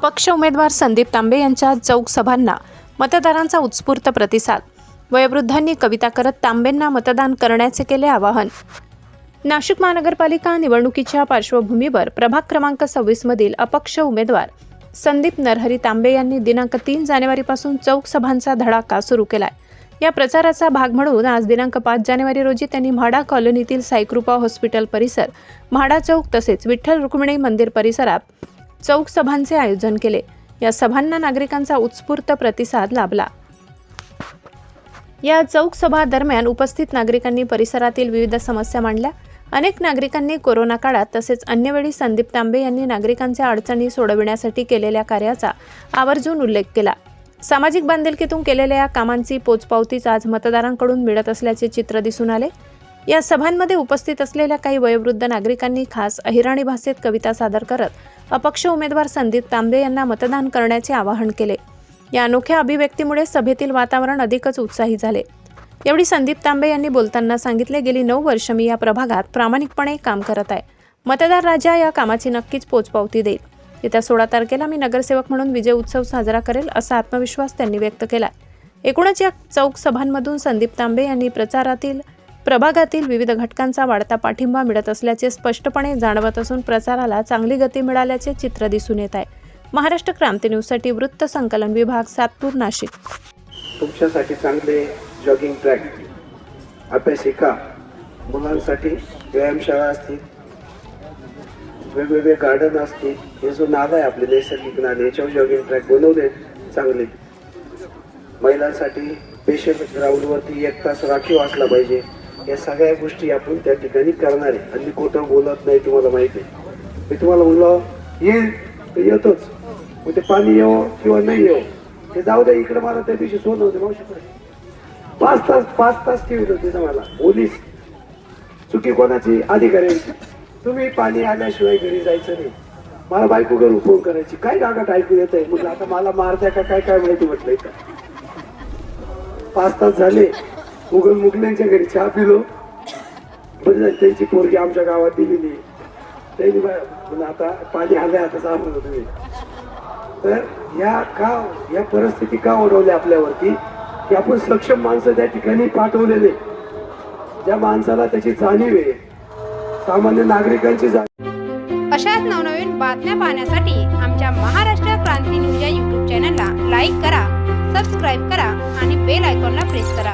अपक्ष उमेदवार संदीप तांबे यांच्या चौक सभांना मतदारांचा उत्स्फूर्त प्रतिसाद. वयोवृद्धांनी कविता करत तांबेंना मतदान करण्याचे केले आवाहन. नाशिक महानगरपालिका निवडणुकीच्या पार्श्वभूमीवर प्रभाग क्रमांक सव्वीसमधील अपक्ष उमेदवार संदीप नरहरी तांबे यांनी दिनांक तीन जानेवारीपासून चौक सभांचा धडाका सुरू केलाय. या प्रचाराचा भाग म्हणून आज दिनांक पाच जानेवारी रोजी त्यांनी म्हाडा कॉलनीतील साईकृपा हॉस्पिटल परिसर म्हाडा चौक तसेच विठ्ठल रुक्मिणी मंदिर परिसरात चौक सभांचे आयोजन केले. या सभांना नागरिकांचा उत्स्फूर्त प्रतिसाद लाभला. या चौक सभा दरम्यान उपस्थित नागरिकांनी परिसरातील विविध समस्या मांडल्या. अनेक नागरिकांनी कोरोना काळात तसेच अन्यवेळी संदीप तांबे यांनी नागरिकांच्या अडचणी सोडविण्यासाठी केलेल्या कार्याचा आवर्जून उल्लेख केला. सामाजिक बांधिलकीतून केलेल्या या कामांची पोचपावतीच आज मतदारांकडून मिळत असल्याचे चित्र दिसून आले. या सभांमध्ये उपस्थित असलेल्या काही वयोवृद्ध नागरिकांनी खास अहिराणी भाषेत कविता सादर करत अपक्ष उमेदवार संदीप तांबे यांना मतदान करण्याचे आवाहन केले. या अनोख्या अभिव्यक्तीमुळे सभेतील वातावरण अधिकच उत्साही झाले. एवढी संदीप तांबे यांनी बोलताना सांगितले गेली नऊ वर्ष मी या प्रभागात प्रामाणिकपणे काम करत आहे. मतदार राजा या कामाची नक्कीच पोचपावती देईल. येत्या सोळा तारखेला मी नगरसेवक म्हणून विजय उत्सव साजरा करेल असा आत्मविश्वास त्यांनी व्यक्त केला. एकूणच या चौक सभांमधून संदीप तांबे यांनी प्रचारातील प्रभागातील विविध घटकांचा वाढता पाठिंबा मिळत असल्याचे स्पष्टपणे जाणवत असून प्रचाराला चांगली गती मिळाल्याचे चित्र दिसून येत आहे. महाराष्ट्र क्रांती न्यूजसाठी वृत्त संकलन विभाग सातपूर नाशिक. तुमच्यासाठी चांगले जॉगिंग ट्रॅक अभ्यासिका मुलांसाठी व्यायामशाळा असतील वेगवेगळे गार्डन असतील हे जो नाद आहे आपले नैसर्गिक नाद याच्यावर जॉगिंग ट्रॅक बनवले चांगले. महिलांसाठी पेशंट ग्राउंडवरती एक तास राखीव असला पाहिजे. या सगळ्या गोष्टी आपण त्या ठिकाणी करणार आहे. हल्ली कुठं बोलत नाही तुम्हाला माहिती आहे. मी तुम्हाला म्हणलं येईल तर येतोच. मग ते पाणी येव किंवा नाही येव ते जाऊ दे इकडे मला त्या दिवशी सोनं होते मावशीकडे पाच तास पाच तास ठेवत होते ना मला. पोलीस चुकी कोणाची अधिकाऱ्यांची. तुम्ही पाणी आल्याशिवाय घरी जायचं नाही. मला बायको घरून फोन करायची काय गागाट ऐकू येत आहे? म्हटलं आता मला मारत्या का? काय काय माहिती? म्हटलं इथं. पाच तास झाले. मुघल मुघलांच्या घरी चहा पिलो. बरं त्यांची पोरगी आमच्या गावात दिलेली आहे. त्यांनी बा- म्हणजे आता पाणी आलंय आता होतो तुम्ही. तर या का या परिस्थिती का ओढवल्या आपल्यावरती? की आपण सक्षम माणसं त्या ठिकाणी पाठवलेले. ज्या माणसाला त्याची जाणीव आहे. सामान्य नागरिकांची जाणीव अशाच नवनवीन बातम्या पाहण्यासाठी आमच्या महाराष्ट्र क्रांती न्यूज या यूट्यूब चॅनलला लाईक करा सबस्क्राईब करा आणि बेल आयकॉनला प्रेस करा.